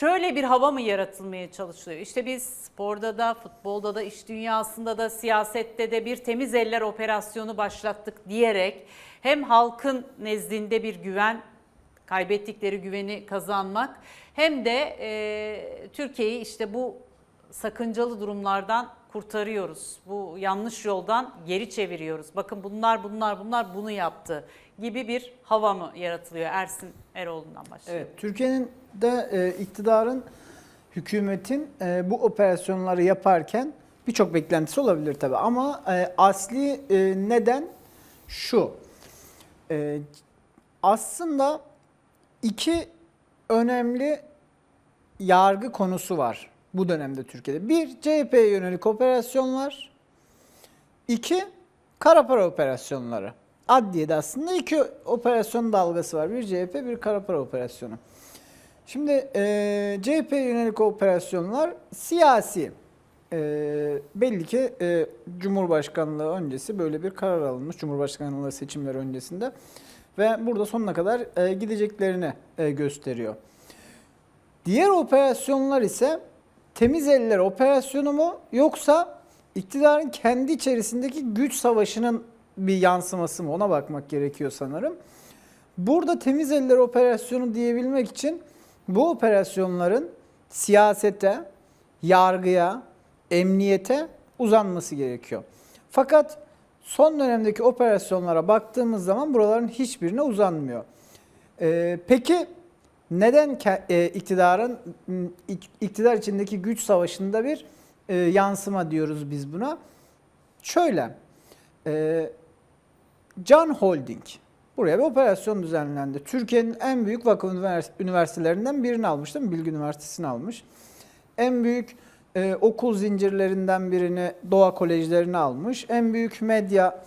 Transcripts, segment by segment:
şöyle bir hava mı yaratılmaya çalışılıyor? İşte biz sporda da, futbolda da, iş dünyasında da, siyasette de bir temiz eller operasyonu başlattık diyerek hem halkın nezdinde bir güven kaybettikleri güveni kazanmak hem de e, Türkiye'yi işte bu sakıncalı durumlardan kurtarıyoruz. Bu yanlış yoldan geri çeviriyoruz. Bakın bunlar bunlar bunlar bunu yaptı gibi bir hava mı yaratılıyor? Ersin Eroğlu'ndan başlayalım. Evet, Türkiye'nin de e, iktidarın, hükümetin e, bu operasyonları yaparken birçok beklentisi olabilir tabii. Ama e, asli e, neden şu. E, aslında iki önemli yargı konusu var bu dönemde Türkiye'de. Bir, CHP'ye yönelik operasyonlar. İki, kara para operasyonları. Adliyede aslında iki operasyon dalgası var. Bir CHP, bir kara para operasyonu. Şimdi e, CHP'ye yönelik operasyonlar siyasi. E, belli ki e, Cumhurbaşkanlığı öncesi böyle bir karar alınmış. Cumhurbaşkanlığı seçimleri öncesinde. Ve burada sonuna kadar e, gideceklerini e, gösteriyor. Diğer operasyonlar ise temiz eller operasyonu mu yoksa iktidarın kendi içerisindeki güç savaşının bir yansıması mı ona bakmak gerekiyor sanırım. Burada temiz eller operasyonu diyebilmek için bu operasyonların siyasete, yargıya, emniyete uzanması gerekiyor. Fakat son dönemdeki operasyonlara baktığımız zaman buraların hiçbirine uzanmıyor. Ee, peki neden e, iktidarın iktidar içindeki güç savaşında bir e, yansıma diyoruz biz buna? Şöyle, e, Can Holding buraya bir operasyon düzenlendi. Türkiye'nin en büyük vakıf ünivers- üniversitelerinden birini almış değil mi? Bilgi Üniversitesi'ni almış. En büyük e, okul zincirlerinden birini Doğa Kolejlerini almış. En büyük medya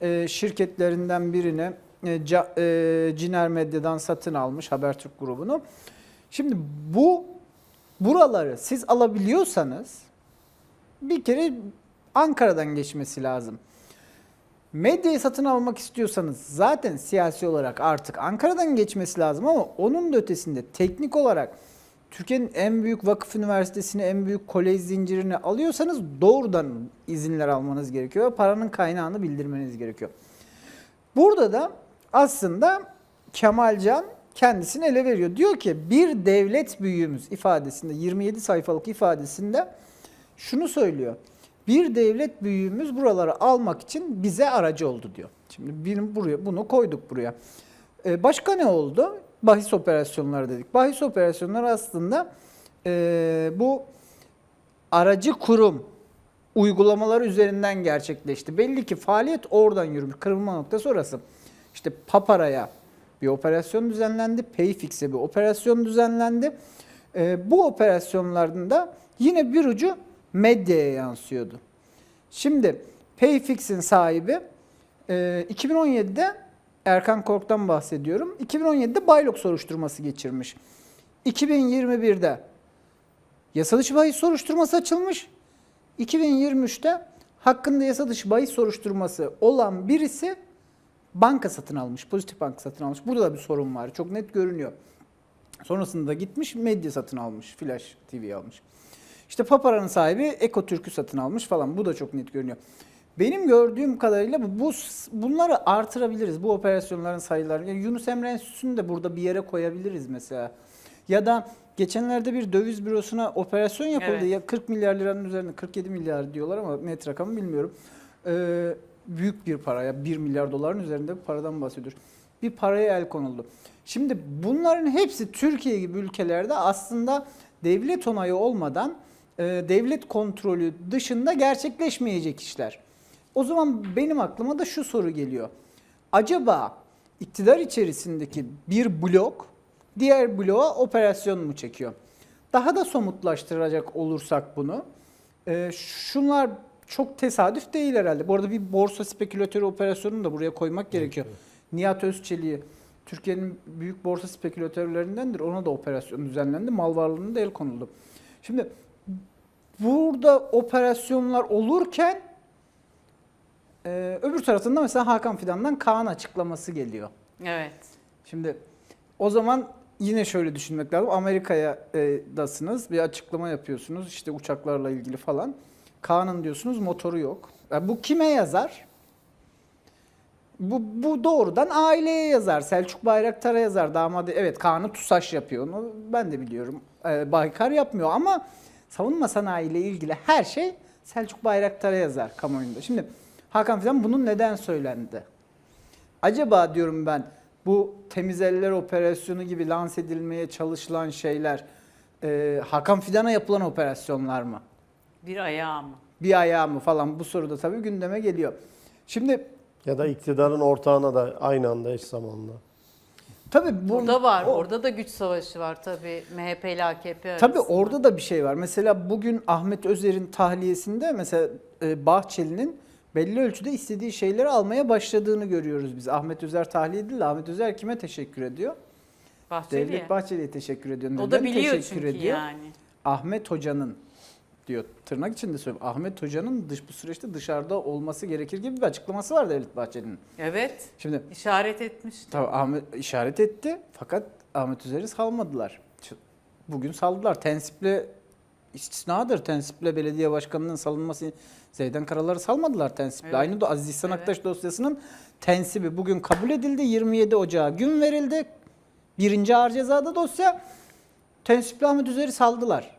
e, şirketlerinden birini e, Ca- e, Ciner Medya'dan satın almış Habertürk grubunu. Şimdi bu buraları siz alabiliyorsanız bir kere Ankara'dan geçmesi lazım. Medyayı satın almak istiyorsanız zaten siyasi olarak artık Ankara'dan geçmesi lazım ama onun da ötesinde teknik olarak Türkiye'nin en büyük vakıf üniversitesini, en büyük kolej zincirini alıyorsanız doğrudan izinler almanız gerekiyor ve paranın kaynağını bildirmeniz gerekiyor. Burada da aslında Kemalcan kendisini ele veriyor. Diyor ki bir devlet büyüğümüz ifadesinde 27 sayfalık ifadesinde şunu söylüyor. Bir devlet büyüğümüz buraları almak için bize aracı oldu diyor. Şimdi bir, buraya bunu koyduk buraya. Ee, başka ne oldu? Bahis operasyonları dedik. Bahis operasyonları aslında ee, bu aracı kurum uygulamaları üzerinden gerçekleşti. Belli ki faaliyet oradan yürümüş. Kırılma noktası orası. İşte Papara'ya bir operasyon düzenlendi. Payfix'e bir operasyon düzenlendi. Ee, bu operasyonların da yine bir ucu medyaya yansıyordu. Şimdi Payfix'in sahibi e, 2017'de Erkan Kork'tan bahsediyorum. 2017'de Baylok soruşturması geçirmiş. 2021'de yasa dışı bahis soruşturması açılmış. 2023'te hakkında yasa dışı bahis soruşturması olan birisi banka satın almış. Pozitif banka satın almış. Burada da bir sorun var. Çok net görünüyor. Sonrasında gitmiş medya satın almış. Flash TV almış. İşte Papara'nın sahibi Eko Türk'ü satın almış falan. Bu da çok net görünüyor. Benim gördüğüm kadarıyla bu, bu bunları artırabiliriz. Bu operasyonların sayılarını. Yani Yunus Emre Enstitüsü'nü de burada bir yere koyabiliriz mesela. Ya da geçenlerde bir döviz bürosuna operasyon yapıldı. Evet. Ya 40 milyar liranın üzerinde 47 milyar diyorlar ama net rakamı bilmiyorum. Ee, büyük bir para ya 1 milyar doların üzerinde bir paradan bahsediyoruz. Bir paraya el konuldu. Şimdi bunların hepsi Türkiye gibi ülkelerde aslında devlet onayı olmadan e, devlet kontrolü dışında gerçekleşmeyecek işler. O zaman benim aklıma da şu soru geliyor. Acaba iktidar içerisindeki bir blok diğer bloğa operasyon mu çekiyor? Daha da somutlaştıracak olursak bunu, e, şunlar çok tesadüf değil herhalde. Bu arada bir borsa spekülatörü operasyonunu da buraya koymak gerekiyor. Nihat Özçelik'i Türkiye'nin büyük borsa spekülatörlerindendir. Ona da operasyon düzenlendi. Mal varlığına da el konuldu. Şimdi burada operasyonlar olurken e, öbür tarafında mesela Hakan Fidan'dan Kaan açıklaması geliyor. Evet. Şimdi o zaman yine şöyle düşünmek lazım. Amerika'ya e, dasınız bir açıklama yapıyorsunuz işte uçaklarla ilgili falan. Kaan'ın diyorsunuz motoru yok. Ya bu kime yazar? Bu, bu doğrudan aileye yazar. Selçuk Bayraktar'a yazar. Damadı evet Kaan'ı TUSAŞ yapıyor. Onu ben de biliyorum. Ee, Baykar yapmıyor ama savunma sanayi ile ilgili her şey Selçuk Bayraktar'a yazar kamuoyunda. Şimdi Hakan Fidan bunun neden söylendi? Acaba diyorum ben bu temiz eller operasyonu gibi lanse edilmeye çalışılan şeyler e, Hakan Fidan'a yapılan operasyonlar mı? Bir ayağı mı? Bir ayağı mı falan bu soruda tabii gündeme geliyor. Şimdi Ya da iktidarın ortağına da aynı anda eş zamanlı. Tabii bu, Burada var. o- Orada da güç savaşı var tabii MHP ile AKP arasında. Tabii orada da bir şey var. Mesela bugün Ahmet Özer'in tahliyesinde mesela e, Bahçeli'nin belli ölçüde istediği şeyleri almaya başladığını görüyoruz biz. Ahmet Özer tahliye değil de Ahmet Özer kime teşekkür ediyor? Bahçeli'ye. Devlet Bahçeli'ye teşekkür ediyor. O da biliyor teşekkür çünkü ediyor? yani. Ahmet Hoca'nın diyor tırnak içinde söylüyorum. Ahmet Hoca'nın dış bu süreçte dışarıda olması gerekir gibi bir açıklaması var Devlet Bahçeli'nin. Evet. Şimdi işaret etmişti. Tabii Ahmet işaret etti fakat Ahmet Üzer'i salmadılar. Bugün saldılar. Tensiple istisnadır. Tensiple belediye başkanının salınması Zeydan Karalar'ı salmadılar tensiple. Evet. Aynı da Aziz İhsan Evet. Aktaş dosyasının tensibi bugün kabul edildi. 27 Ocağı gün verildi. Birinci ağır cezada dosya. Tensiple Ahmet Üzer'i saldılar.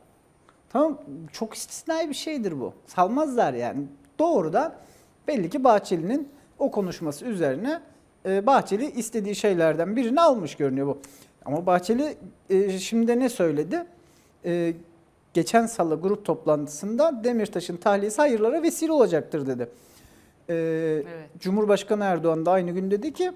Tamam çok istisnai bir şeydir bu. Salmazlar yani. Doğrudan belli ki Bahçeli'nin o konuşması üzerine e, Bahçeli istediği şeylerden birini almış görünüyor bu. Ama Bahçeli e, şimdi ne söyledi? E, geçen salı grup toplantısında Demirtaş'ın tahliyesi hayırlara vesile olacaktır dedi. E, Evet. Cumhurbaşkanı Erdoğan da aynı gün dedi ki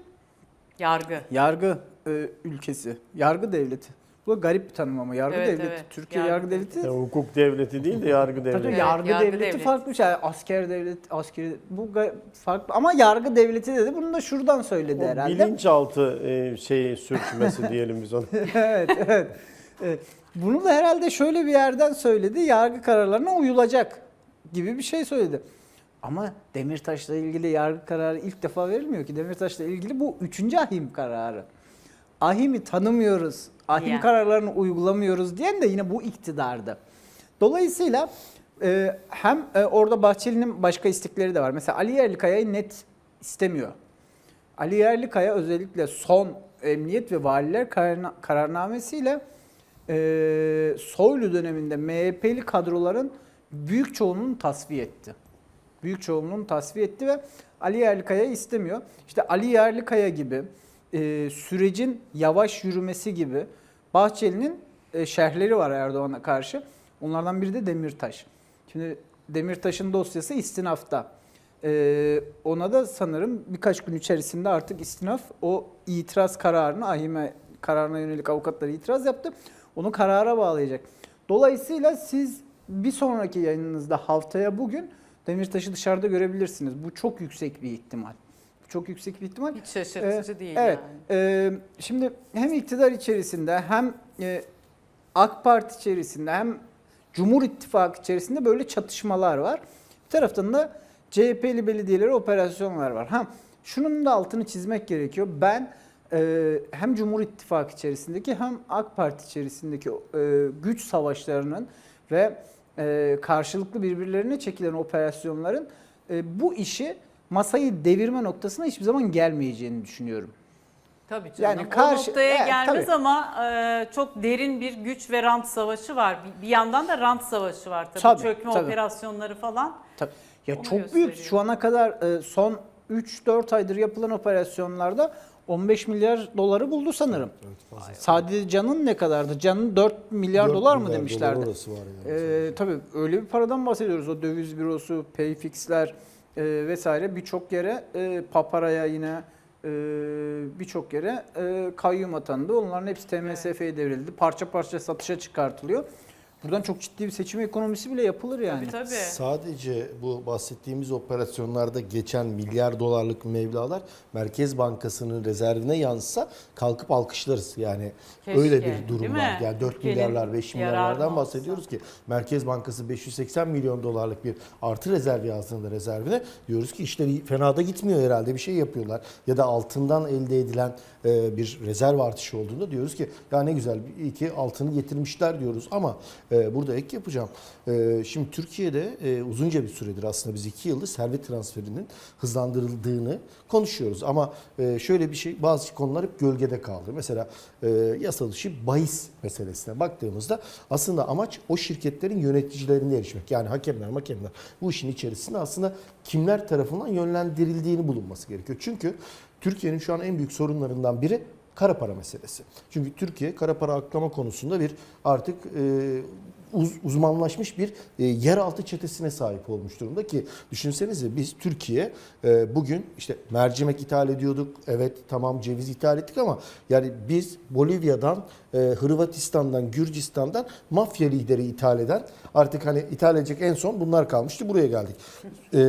Yargı. yargı e, ülkesi, yargı devleti. Bu garip bir tanım ama yargı Evet, devleti, evet. Türkiye Yargı yargı, devleti. Yani hukuk devleti değil de yargı Tabii devleti. Evet, yargı, yargı devleti devleti. farklı şey. Asker devlet, askeri bu farklı ama yargı devleti dedi. Bunu da şuradan söyledi O herhalde. bilinçaltı e, şeyi sürçmesi diyelim biz ona. evet, evet. Evet. Bunu da herhalde şöyle bir yerden söyledi. Yargı kararlarına uyulacak gibi bir şey söyledi. Ama Demirtaş'la ilgili yargı kararı ilk defa verilmiyor ki. Demirtaş'la ilgili bu üçüncü ahim kararı. Ahim'i tanımıyoruz, ahim Diyen. kararlarını uygulamıyoruz diyen de yine bu iktidardı. Dolayısıyla e, hem e, orada Bahçeli'nin başka istekleri de var. Mesela Ali Yerlikaya'yı net istemiyor. Ali Yerlikaya özellikle son emniyet ve valiler kararna- kararnamesiyle e, Soylu döneminde MHP'li kadroların büyük çoğunluğunu tasfiye etti. Büyük çoğunluğunu tasfiye etti ve Ali Yerlikaya istemiyor. İşte Ali Yerlikaya gibi e, sürecin yavaş yürümesi gibi Bahçeli'nin e, şerhleri var Erdoğan'a karşı. Onlardan biri de Demirtaş. Şimdi Demirtaş'ın dosyası istinafta. Ee, ona da sanırım birkaç gün içerisinde artık istinaf o itiraz kararını, ahime kararına yönelik avukatlar itiraz yaptı. Onu karara bağlayacak. Dolayısıyla siz bir sonraki yayınınızda haftaya bugün Demirtaş'ı dışarıda görebilirsiniz. Bu çok yüksek bir ihtimal. Çok yüksek bir ihtimal. Hiç şaşırtıcı Ee, değil Evet. yani. Ee, şimdi hem iktidar içerisinde hem e, AK Parti içerisinde hem Cumhur İttifakı içerisinde böyle çatışmalar var. Bir taraftan da CHP'li belediyelere operasyonlar var. Ha, şunun da altını çizmek gerekiyor. Ben e, hem Cumhur İttifakı içerisindeki hem AK Parti içerisindeki e, güç savaşlarının ve e, karşılıklı birbirlerine çekilen operasyonların e, bu işi masayı devirme noktasına hiçbir zaman gelmeyeceğini düşünüyorum. Tabii canım. Yani o karşı- noktaya Evet, gelmez tabii. ama e, çok derin bir güç ve rant savaşı var. Bir, bir yandan da rant savaşı var tabii. Tabii, Çökme tabii. operasyonları falan. Tabii. Ya Onu çok gösteriyor. büyük. Şu ana kadar e, son 3-4 aydır yapılan operasyonlarda 15 milyar doları buldu sanırım. Sadece Can'ın ne kadardı? Can'ın 4 milyar Dört dolar mı milyar demişlerdi? dolar orası var yani. Ee, tabii öyle bir paradan bahsediyoruz. O döviz bürosu, payfixler e, vesaire birçok yere e, paparaya yine e, birçok yere e, kayyum atandı. Onların hepsi TMSF'ye devrildi. Parça parça satışa çıkartılıyor. Buradan çok ciddi bir seçim ekonomisi bile yapılır yani. Tabii tabii. Sadece bu bahsettiğimiz operasyonlarda geçen milyar dolarlık mevlalar Merkez Bankası'nın rezervine yansısa kalkıp alkışlarız. Yani Keşke, öyle bir durum mi? var. Yani 4 Ülkenin milyarlar 5 yararına milyarlardan bahsediyoruz ki Merkez Bankası 580 milyon dolarlık bir artı rezerv yazdığında rezervine diyoruz ki işleri fena da gitmiyor herhalde bir şey yapıyorlar. Ya da altından elde edilen e, bir rezerv artışı olduğunda diyoruz ki ya ne güzel iyi ki altını getirmişler diyoruz ama e, burada ek yapacağım. E, şimdi Türkiye'de e, uzunca bir süredir aslında biz iki yıldır servet transferinin hızlandırıldığını konuşuyoruz ama e, şöyle bir şey bazı konular hep gölgede kaldı. Mesela e, yasal dışı bahis meselesine baktığımızda aslında amaç o şirketlerin yöneticilerine erişmek. Yani hakemler, hakemler bu işin içerisinde aslında kimler tarafından yönlendirildiğini bulunması gerekiyor. Çünkü Türkiye'nin şu an en büyük sorunlarından biri kara para meselesi. Çünkü Türkiye kara para aklama konusunda bir artık e, uz- uzmanlaşmış bir e, yeraltı çetesine sahip olmuş durumda ki düşünsenize biz Türkiye e, bugün işte mercimek ithal ediyorduk. Evet tamam ceviz ithal ettik ama yani biz Bolivya'dan, e, Hırvatistan'dan, Gürcistan'dan mafya lideri ithal eden artık hani ithal edecek en son bunlar kalmıştı. Buraya geldik. E,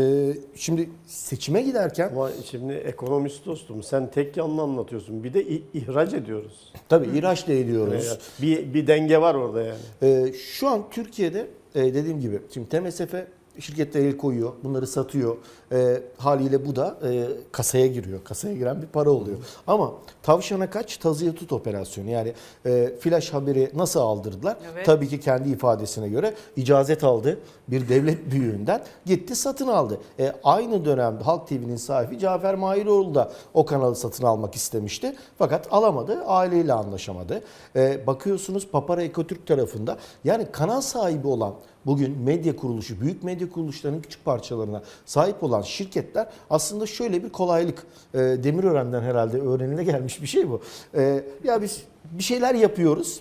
şimdi seçime giderken Ama şimdi ekonomist dostum sen tek yanlı anlatıyorsun. Bir de ihraç ediyoruz. tabii ihraç da ediyoruz. Bir, bir denge var orada yani. Ee, şu an Türkiye'de e, dediğim gibi şimdi TMSF şirketler el koyuyor, bunları satıyor. E, haliyle bu da e, kasaya giriyor. Kasaya giren bir para oluyor. Ama tavşana kaç, tazıya tut operasyonu. Yani e, flash haberi nasıl aldırdılar? Evet. Tabii ki kendi ifadesine göre icazet aldı bir devlet büyüğünden gitti satın aldı. E, aynı dönemde Halk TV'nin sahibi Cafer Mahiroğlu da o kanalı satın almak istemişti. Fakat alamadı, aileyle anlaşamadı. E, bakıyorsunuz Papara Ekotürk tarafında yani kanal sahibi olan bugün medya kuruluşu, büyük medya kuruluşlarının küçük parçalarına sahip olan şirketler aslında şöyle bir kolaylık. E, Demirören'den herhalde öğrenile gelmiş bir şey bu. E, ya biz bir şeyler yapıyoruz.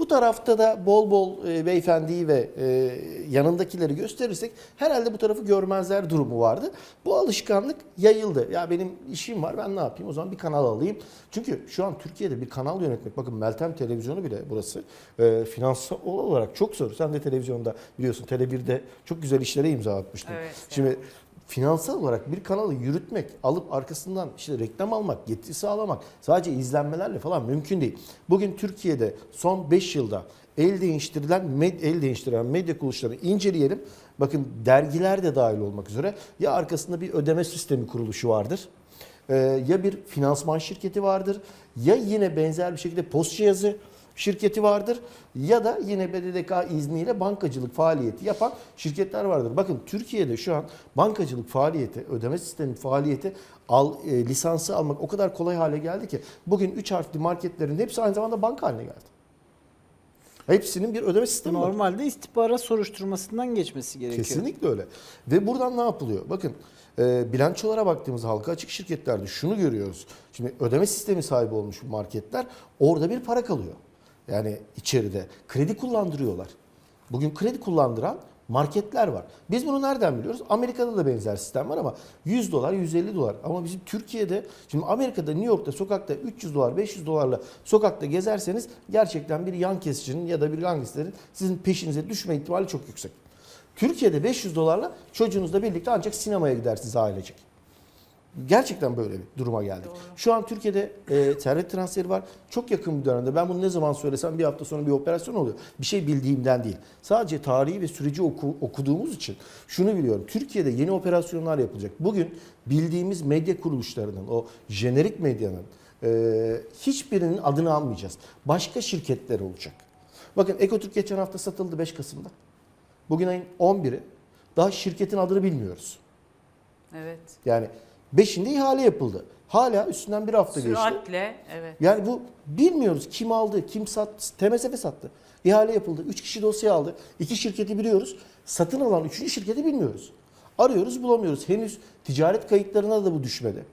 Bu tarafta da bol bol e, beyefendiyi ve e, yanındakileri gösterirsek herhalde bu tarafı görmezler durumu vardı. Bu alışkanlık yayıldı. Ya benim işim var ben ne yapayım o zaman bir kanal alayım. Çünkü şu an Türkiye'de bir kanal yönetmek bakın Meltem televizyonu bile burası e, finansal olarak çok zor. Sen de televizyonda biliyorsun Tele1'de çok güzel işlere imza atmıştın. Evet, Şimdi finansal olarak bir kanalı yürütmek, alıp arkasından işte reklam almak, getiri sağlamak sadece izlenmelerle falan mümkün değil. Bugün Türkiye'de son 5 yılda el değiştirilen med, el değiştiren medya kuruluşlarını inceleyelim. Bakın dergiler de dahil olmak üzere ya arkasında bir ödeme sistemi kuruluşu vardır. Ee, ya bir finansman şirketi vardır ya yine benzer bir şekilde post cihazı şirketi vardır ya da yine BDDK izniyle bankacılık faaliyeti yapan şirketler vardır. Bakın Türkiye'de şu an bankacılık faaliyeti, ödeme sistemi faaliyeti al, e, lisansı almak o kadar kolay hale geldi ki bugün 3 harfli marketlerin hepsi aynı zamanda banka haline geldi. Hepsinin bir ödeme sistemi var. Normalde istihbarat soruşturmasından geçmesi gerekiyor. Kesinlikle öyle. Ve buradan ne yapılıyor? Bakın e, bilançolara baktığımız halka açık şirketlerde şunu görüyoruz. Şimdi ödeme sistemi sahibi olmuş bu marketler orada bir para kalıyor. Yani içeride kredi kullandırıyorlar. Bugün kredi kullandıran marketler var. Biz bunu nereden biliyoruz? Amerika'da da benzer sistem var ama 100 dolar, 150 dolar. Ama bizim Türkiye'de, şimdi Amerika'da, New York'ta sokakta 300 dolar, 500 dolarla sokakta gezerseniz gerçekten bir yan kesicinin ya da bir gangsterin sizin peşinize düşme ihtimali çok yüksek. Türkiye'de 500 dolarla çocuğunuzla birlikte ancak sinemaya gidersiniz ailecek. Gerçekten böyle bir duruma geldik. Şu an Türkiye'de e, servet transferi var. Çok yakın bir dönemde ben bunu ne zaman söylesem bir hafta sonra bir operasyon oluyor. Bir şey bildiğimden değil. Sadece tarihi ve süreci oku- okuduğumuz için şunu biliyorum. Türkiye'de yeni operasyonlar yapılacak. Bugün bildiğimiz medya kuruluşlarının, o jenerik medyanın e, hiçbirinin adını almayacağız. Başka şirketler olacak. Bakın Ekotürk geçen hafta satıldı 5 Kasım'da. Bugün ayın 11'i. Daha şirketin adını bilmiyoruz. Evet. Yani 5'inde ihale yapıldı. Hala üstünden bir hafta geçti. Süratle evet. Yani bu bilmiyoruz kim aldı, kim sattı, TMSF sattı. İhale yapıldı. 3 kişi dosya aldı. 2 şirketi biliyoruz. Satın alan 3. şirketi bilmiyoruz. Arıyoruz bulamıyoruz. Henüz ticaret kayıtlarına da bu düşmedi.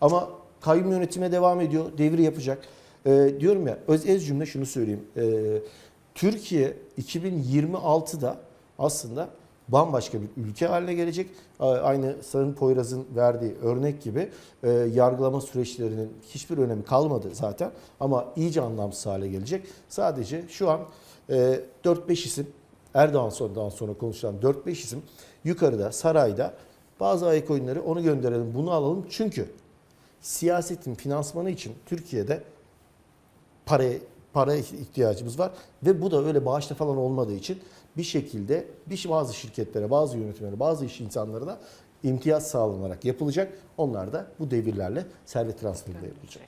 Ama kayyum yönetime devam ediyor. Devri yapacak. Ee, diyorum ya öz ez cümle şunu söyleyeyim. Ee, Türkiye 2026'da aslında bambaşka bir ülke haline gelecek. Aynı Sayın Poyraz'ın verdiği örnek gibi e, yargılama süreçlerinin hiçbir önemi kalmadı zaten ama iyice anlamsız hale gelecek. Sadece şu an e, 4-5 isim Erdoğan sonradan sonra konuşulan 4-5 isim yukarıda sarayda bazı ayak oyunları onu gönderelim bunu alalım çünkü siyasetin finansmanı için Türkiye'de para para ihtiyacımız var ve bu da öyle bağışla falan olmadığı için bir şekilde bir bazı şirketlere, bazı yönetimlere, bazı iş insanlara da imtiyaz sağlanarak yapılacak. Onlar da bu devirlerle servet transferi de yapılacak.